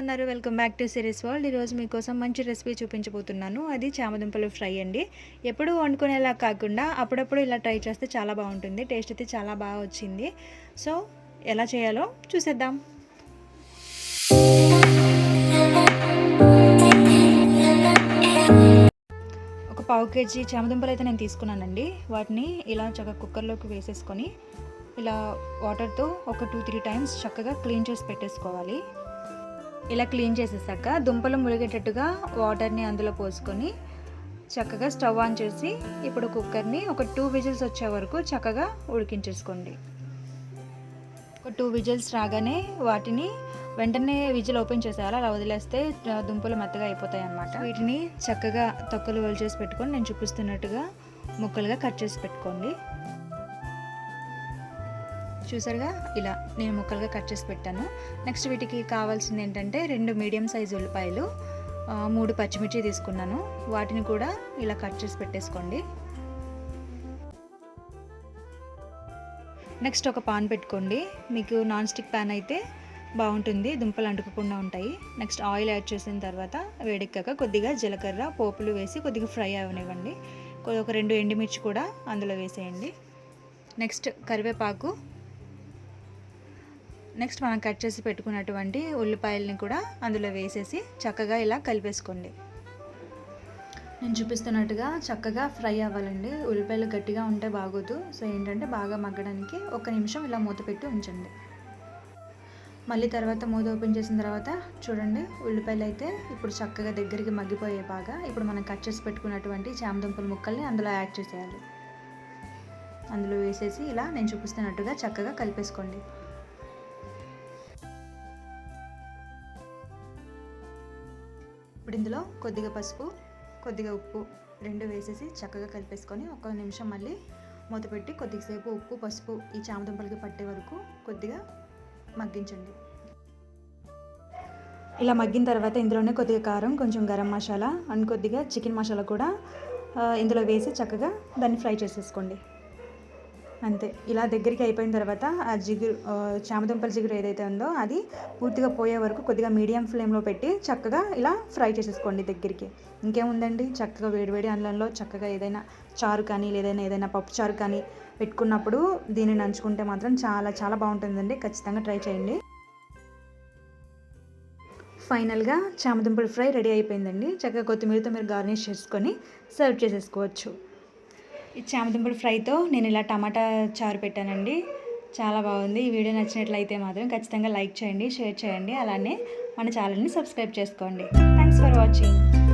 ఉన్నారు? Welcome back to series world. ఈరోజు మీకోసం మంచి రెసిపీ చూపించబోతున్నాను. అది చామదుంపలు ఫ్రై అండి. ఎప్పుడు వండుకునేలా కాకుండా అప్పుడప్పుడు ఇలా ట్రై చేస్తే చాలా బాగుంటుంది. టేస్ట్ అయితే చాలా బాగా వచ్చింది. సో ఎలా చేయాలో చూసేద్దాం. ఒక పావు కేజీ చామదుంపలు అయితే నేను తీసుకున్నానండి. వాటిని ఇలా చక్కగా కుక్కర్లోకి వేసేసుకొని ఇలా వాటర్తో ఒక టూ త్రీ టైమ్స్ చక్కగా క్లీన్ చేసి పెట్టేసుకోవాలి. ఇలా క్లీన్ చేసేసాక దుంపలు ములిగేటట్టుగా వాటర్ని అందులో పోసుకొని చక్కగా స్టవ్ ఆన్ చేసి ఇప్పుడు కుక్కర్ని ఒక టూ విజిల్స్ వచ్చే వరకు చక్కగా ఉడికించేసుకోండి. ఒక టూ విజిల్స్ రాగానే వాటిని వెంటనే విజిల్ ఓపెన్ చేసేయాలి. అలా వదిలేస్తే దుంపలు మెత్తగా అయిపోతాయి అన్నమాట. వీటిని చక్కగా తొక్కలు వల్ చేసి పెట్టుకొని నేను చూపిస్తున్నట్టుగా ముక్కలుగా కట్ చేసి పెట్టుకోండి. చూసారుగా? ఇలా నేను ముక్కలుగా కట్ చేసి పెట్టాను. నెక్స్ట్ వీటికి కావాల్సింది ఏంటంటే రెండు మీడియం సైజు ఉల్లిపాయలు మూడు పచ్చిమిర్చి తీసుకున్నాను. వాటిని కూడా ఇలా కట్ చేసి పెట్టేసుకోండి. నెక్స్ట్ ఒక పాన్ పెట్టుకోండి. మీకు నాన్ స్టిక్ పాన్ అయితే బాగుంటుంది దుంపలు అంటుకోకుండా ఉంటాయి. నెక్స్ట్ ఆయిల్ యాడ్ చేసిన తర్వాత వేడెక్కాక కొద్దిగా జీలకర్ర పోపులు వేసి కొద్దిగా ఫ్రై అవనివ్వండి. ఒక రెండు ఎండుమిర్చి కూడా అందులో వేసేయండి. నెక్స్ట్ కరివేపాకు నెక్స్ట్ మనం కట్ చేసి పెట్టుకున్నటువంటి ఉల్లిపాయలని కూడా అందులో వేసేసి చక్కగా ఇలా కలిపేసుకోండి. నేను చూపిస్తున్నట్టుగా చక్కగా ఫ్రై అవ్వాలండి. ఉల్లిపాయలు గట్టిగా ఉంటే బాగోదు. సో ఏంటంటే బాగా మగ్గడానికి ఒక నిమిషం ఇలా మూత పెట్టి ఉంచండి. మళ్ళీ తర్వాత మూత ఓపెన్ చేసిన తర్వాత చూడండి ఉల్లిపాయలు అయితే ఇప్పుడు చక్కగా దగ్గరికి మగ్గిపోయే బాగా. ఇప్పుడు మనం కట్ చేసి పెట్టుకున్నటువంటి చామదుంపల ముక్కల్ని అందులో యాడ్ చేసేయాలి. అందులో వేసేసి ఇలా నేను చూపిస్తున్నట్టుగా చక్కగా కలిపేసుకోండి. ఇప్పుడు ఇందులో కొద్దిగా పసుపు కొద్దిగా ఉప్పు రెండు వేసేసి చక్కగా కలిపేసుకొని ఒక నిమిషం మళ్ళీ మూత పెట్టి కొద్దిసేపు ఉప్పు పసుపు ఈ చామదుంపలకి పట్టే వరకు కొద్దిగా మగ్గించండి. ఇలా మగ్గిన తర్వాత ఇందులోనే కొద్దిగా కారం కొంచెం గరం మసాలా అండ్ కొద్దిగా చికెన్ మసాలా కూడా ఇందులో వేసి చక్కగా దాన్ని ఫ్రై చేసేసుకోండి. అంతే. ఇలా దగ్గరికి అయిపోయిన తర్వాత ఆ జిగురు చామదుంపల జిగురు ఏదైతే ఉందో అది పూర్తిగా పోయే వరకు కొద్దిగా మీడియం ఫ్లేమ్లో పెట్టి చక్కగా ఇలా ఫ్రై చేసేసుకోండి దగ్గరికి. ఇంకేముందండి? చక్కగా వేడివేడి అన్నంలో చక్కగా ఏదైనా చారు కానీ లేదైనా ఏదైనా పప్పు చారు కానీ పెట్టుకున్నప్పుడు దీన్ని నంచుకుంటే మాత్రం చాలా చాలా బాగుంటుందండి. ఖచ్చితంగా ట్రై చేయండి. ఫైనల్గా చామదుంపల ఫ్రై రెడీ అయిపోయిందండి. చక్కగా కొత్తిమీరతో మీరు గార్నిష్ చేసుకొని సర్వ్ చేసేసుకోవచ్చు. ఈ చామదుంపల ఫ్రైతో నేను ఇలా టమాటా చారు పెట్టానండి. చాలా బాగుంది. ఈ వీడియో నచ్చినట్లయితే మాత్రం ఖచ్చితంగా లైక్ చేయండి షేర్ చేయండి. అలానే మన ఛానల్ని సబ్స్క్రైబ్ చేసుకోండి. Thanks for watching